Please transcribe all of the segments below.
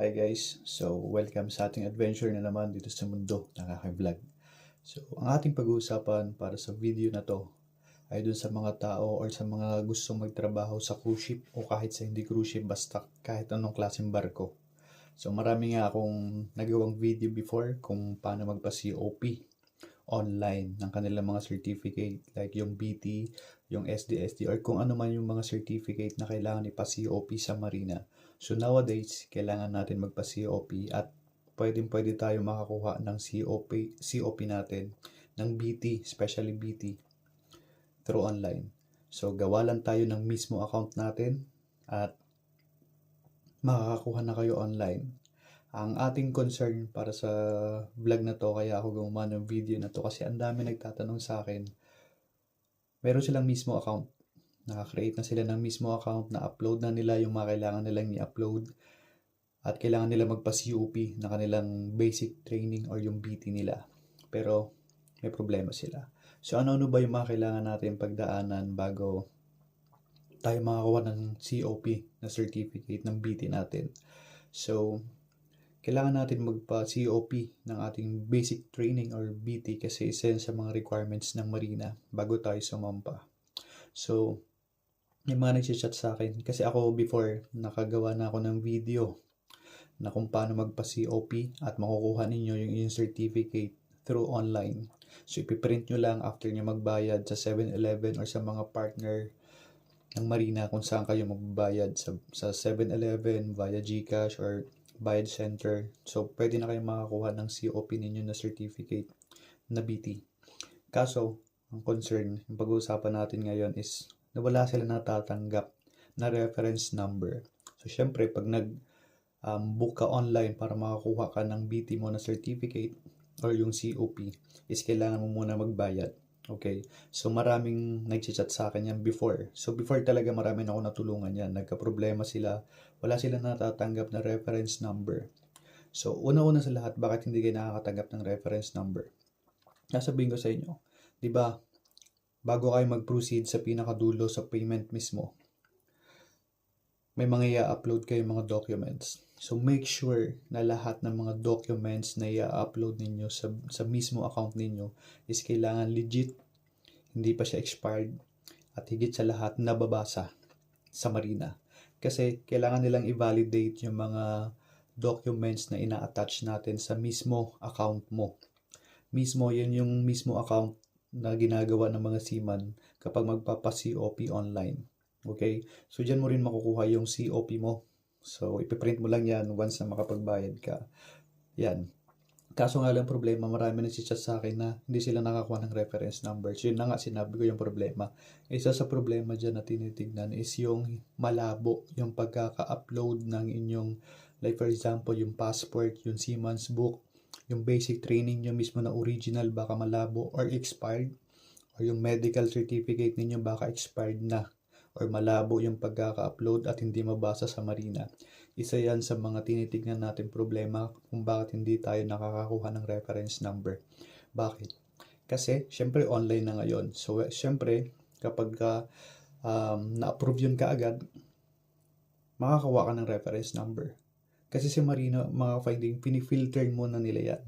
Hi guys, so welcome sa ating adventure na naman dito sa mundo ng aking vlog. So ang ating pag-uusapan para sa video na to ay dun sa mga tao or sa mga gustong magtrabaho sa cruise ship o kahit sa hindi cruise ship basta kahit anong klaseng barko. So marami nga akong nagawang video before kung paano magpa-COP online ng kanilang mga certificate like yung BT, yung SDSD or kung ano man yung mga certificate na kailangan ipa-COP sa marina. So nowadays, kailangan natin magpa-COP at pwedeng pwede tayo makakuha ng COP, COP natin ng BT, especially BT through online. So gawa lang tayo ng mismo account natin at makakakuha na kayo online. Ang ating concern para sa vlog na to, kaya ako gumawa ng video na to kasi ang dami nagtatanong sa akin. Meron silang mismo account Naka-create na sila ng mismo account na upload na nila yung mga kailangan nilang i-upload at kailangan nila magpa-COP na kanilang basic training or yung BT nila. Pero may problema sila. So ano-ano ba yung mga kailangan natin pagdaanan bago tayo makakuha ng COP na certificate ng BT natin. So, kailangan natin magpa-COP ng ating basic training or BT kasi isa sa mga requirements ng marina bago tayo sumampa. So, may mga nagchat sa akin kasi ako before nakagawa na ako ng video na kung paano magpa-COP at makukuha ninyo yung inyong certificate through online. So, ipiprint nyo lang after nyo magbayad sa 7-Eleven or sa mga partner ng Marina kung saan kayo magbabayad sa, sa 7-Eleven via GCash or Bayad Center. So, pwede na kayo makakuha ng COP ninyo na certificate na BT. Kaso, ang concern, yung pag-uusapan natin ngayon is na wala sila natatanggap na reference number. So, syempre, pag nag um, book ka online para makakuha ka ng BT mo na certificate or yung COP, is kailangan mo muna magbayad. Okay? So, maraming nag-chat sa akin yan before. So, before talaga marami na ako natulungan yan. Nagka-problema sila. Wala sila natatanggap na reference number. So, una-una sa lahat, bakit hindi kayo nakakatanggap ng reference number? Nasabihin ko sa inyo, di ba, bago kayo mag-proceed sa pinakadulo sa payment mismo, may mga i-upload kayo mga documents. So make sure na lahat ng mga documents na i-upload ninyo sa, sa mismo account ninyo is kailangan legit, hindi pa siya expired, at higit sa lahat nababasa sa Marina. Kasi kailangan nilang i-validate yung mga documents na ina-attach natin sa mismo account mo. Mismo, yun yung mismo account na ginagawa ng mga seaman kapag magpapa-COP online. Okay? So, dyan mo rin makukuha yung COP mo. So, ipiprint mo lang yan once na makapagbayad ka. Yan. Kaso nga lang problema, marami nagsichat sa akin na hindi sila nakakuha ng reference number. So, yun na nga sinabi ko yung problema. Isa sa problema dyan na tinitignan is yung malabo, yung pagkaka-upload ng inyong, like for example, yung passport, yung seaman's book, yung basic training nyo mismo na original baka malabo or expired or yung medical certificate ninyo baka expired na or malabo yung pagkaka-upload at hindi mabasa sa marina. Isa yan sa mga tinitignan natin problema kung bakit hindi tayo nakakakuha ng reference number. Bakit? Kasi, syempre online na ngayon. So, syempre, kapag ka, um, na-approve yun kaagad, makakakuha ka ng reference number. Kasi si Marina, mga finding, pinifilter muna nila yan.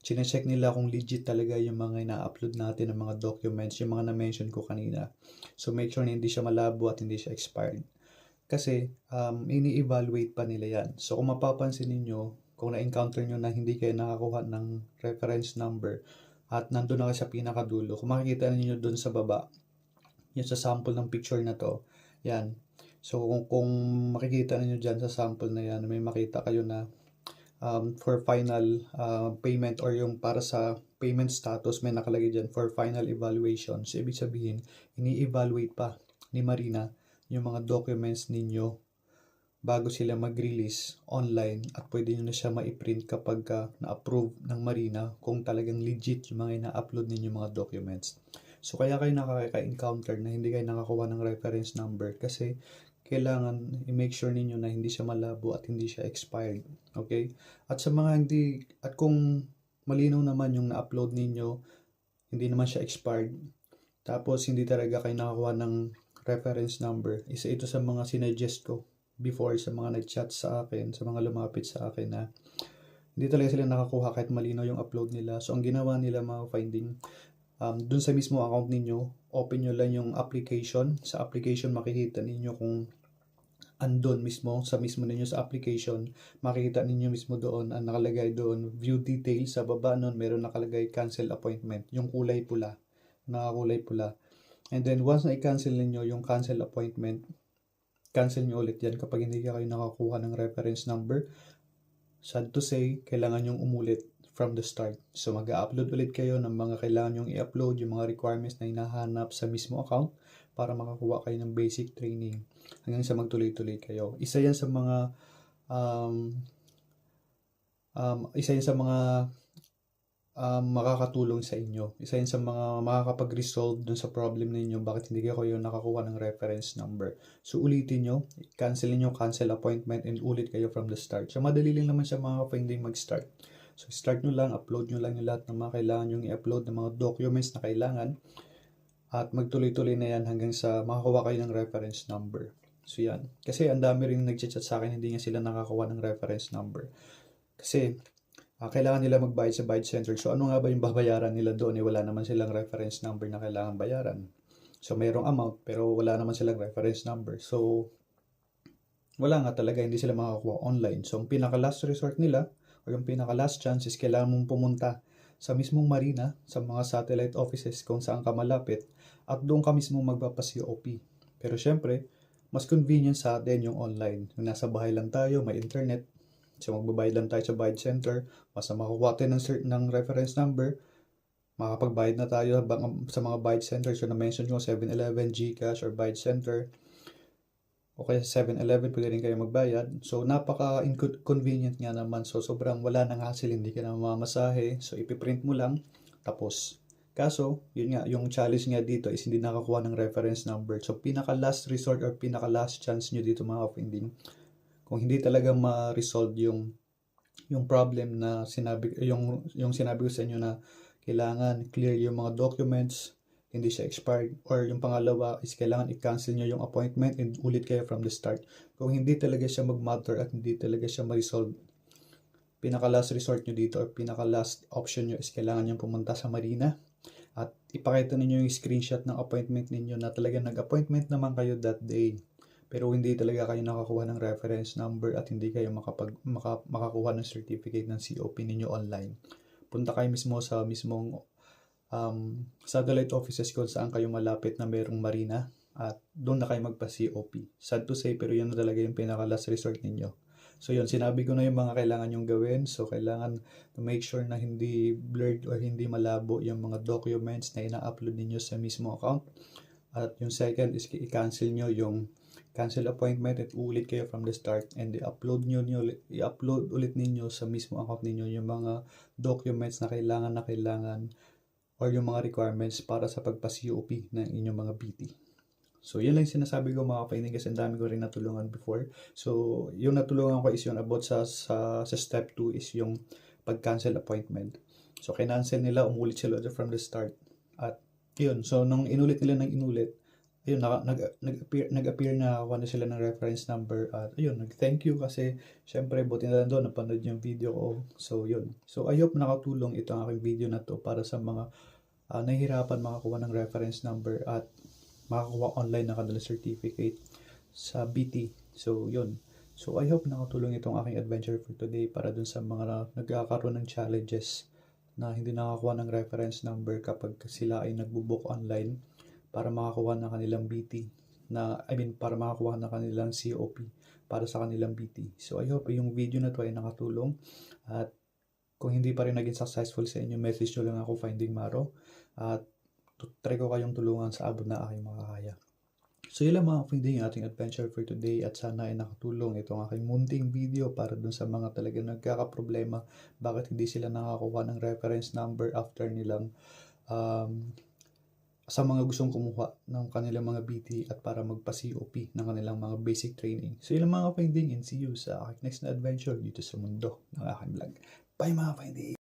Chinecheck nila kung legit talaga yung mga ina-upload natin ng mga documents, yung mga na-mention ko kanina. So make sure na hindi siya malabo at hindi siya expired. Kasi um, ini-evaluate pa nila yan. So kung mapapansin ninyo, kung na-encounter nyo na hindi kayo nakakuha ng reference number at nandun na kayo sa pinakadulo, kung makikita ninyo doon sa baba, yun sa sample ng picture na to, yan, So kung, kung makikita niyo diyan sa sample na yan, may makita kayo na um, for final uh, payment or yung para sa payment status may nakalagay diyan for final evaluation. So ibig sabihin, ini-evaluate pa ni Marina yung mga documents ninyo bago sila mag-release online at pwede nyo na siya ma-print kapag ka na-approve ng Marina kung talagang legit yung mga ina-upload ninyo mga documents. So kaya kayo nakaka-encounter na hindi kayo nakakuha ng reference number kasi kailangan i-make sure ninyo na hindi siya malabo at hindi siya expired. Okay? At sa mga hindi, at kung malinaw naman yung na-upload ninyo, hindi naman siya expired, tapos hindi talaga kayo nakakuha ng reference number, isa ito sa mga sinuggest ko before sa mga nag-chat sa akin, sa mga lumapit sa akin na hindi talaga sila nakakuha kahit malinaw yung upload nila. So, ang ginawa nila mga finding, um, dun sa mismo account ninyo, open nyo lang yung application. Sa application, makikita ninyo kung andon mismo, sa mismo ninyo sa application, makikita ninyo mismo doon, ang nakalagay doon, view details, sa baba nun, meron nakalagay cancel appointment, yung kulay pula, nakakulay pula. And then, once na i-cancel ninyo yung cancel appointment, cancel nyo ulit yan kapag hindi kayo nakakuha ng reference number. Sad to say, kailangan yung umulit from the start. So, mag-upload ulit kayo ng mga kailangan yung i-upload, yung mga requirements na hinahanap sa mismo account para makakuha kayo ng basic training hanggang sa magtuloy-tuloy kayo. Isa yan sa mga um, um, isa yan sa mga um, makakatulong sa inyo. Isa yan sa mga makakapag-resolve dun sa problem ninyo bakit hindi kayo nakakuha ng reference number. So, ulitin nyo, cancel nyo, cancel appointment, and ulit kayo from the start. So, madali lang naman siya mga finding mag-start. So, start nyo lang, upload nyo lang yung lahat ng mga kailangan yung i-upload ng mga documents na kailangan at magtuloy-tuloy na yan hanggang sa makakuha kayo ng reference number. So, yan. Kasi ang dami rin nag-chat sa akin, hindi nga sila nakakuha ng reference number. Kasi, uh, kailangan nila magbayad sa Byte Center. So, ano nga ba yung babayaran nila doon? Eh, wala naman silang reference number na kailangan bayaran. So, mayroong amount, pero wala naman silang reference number. So, wala nga talaga, hindi sila makakuha online. So, ang pinaka-last resort nila, o yung pinaka-last chance is kailangan mong pumunta sa mismong marina, sa mga satellite offices kung saan ka malapit, at doon ka mismo magpapa-COP. Pero syempre, mas convenient sa atin yung online. Yung nasa bahay lang tayo, may internet, so magbabayad lang tayo sa Byte Center, basta makukuha tayo ng, ng reference number, makapagbayad na tayo sa mga Byte Center. So na-mention ko, 7-Eleven, Gcash, or Byte Center. O kaya sa 7-Eleven, pwede rin kayo magbayad. So, napaka-convenient nga naman. So, sobrang wala nang hassle, hindi ka na mamamasahe. So, ipiprint mo lang, tapos Kaso, yun nga, yung challenge nga dito is hindi nakakuha ng reference number. So, pinaka-last resort or pinaka-last chance nyo dito mga offending. Kung hindi talaga ma-resolve yung yung problem na sinabi yung yung sinabi ko sa inyo na kailangan clear yung mga documents, hindi siya expired or yung pangalawa is kailangan i-cancel nyo yung appointment and ulit kayo from the start. Kung hindi talaga siya mag-matter at hindi talaga siya ma-resolve, pinaka-last resort nyo dito or pinaka-last option nyo is kailangan nyo pumunta sa marina at ipakita ninyo yung screenshot ng appointment ninyo na talaga nag-appointment naman kayo that day. Pero hindi talaga kayo nakakuha ng reference number at hindi kayo makapag, maka, makakuha ng certificate ng COP ninyo online. Punta kayo mismo sa mismong um, satellite offices kung saan kayo malapit na mayroong marina at doon na kayo magpa-COP. Sad to say, pero yun na talaga yung pinaka-last resort ninyo. So yun, sinabi ko na yung mga kailangan yung gawin. So kailangan to make sure na hindi blurred or hindi malabo yung mga documents na ina-upload ninyo sa mismo account. At yung second is i-cancel nyo yung cancel appointment at ulit kayo from the start and i-upload nyo, nyo i-upload ulit ninyo sa mismo account ninyo yung mga documents na kailangan na kailangan or yung mga requirements para sa pagpa-COP ng inyong mga BT. So, yun lang sinasabi ko mga kapaining kasi ang dami ko rin natulungan before. So, yung natulungan ko is yung about sa, sa, sa step 2 is yung pag-cancel appointment. So, kinancel nila, umulit sila from the start. At, yun. So, nung inulit nila ng inulit, ayun, nag, nag, nag-appear, nag-appear na na sila ng reference number. At, ayun, nag-thank you kasi, syempre, buti na lang doon, napanood yung video ko. So, yun. So, I hope nakatulong itong aking video na to para sa mga uh, nahihirapan makakuha ng reference number at makakuha online na kanila certificate sa BT. So, yun. So, I hope nakatulong itong aking adventure for today para dun sa mga nagkakaroon ng challenges na hindi nakakuha ng reference number kapag sila ay nagbubook online para makakuha ng kanilang BT na I mean para makakuha ng kanilang COP para sa kanilang BT. So I hope yung video na to ay nakatulong at kung hindi pa rin naging successful sa inyo, message nyo lang ako Finding Maro at try ko kayong tulungan sa abot na aking makakaya. So yun lang mga kapinding yung ating adventure for today at sana ay nakatulong itong aking munting video para dun sa mga talagang nagkakaproblema bakit hindi sila nakakuha ng reference number after nilang um, sa mga gustong kumuha ng kanilang mga BT at para magpa-COP ng kanilang mga basic training. So yun mga kapinding and see you sa aking next na adventure dito sa mundo ng aking vlog. Bye mga kapinding!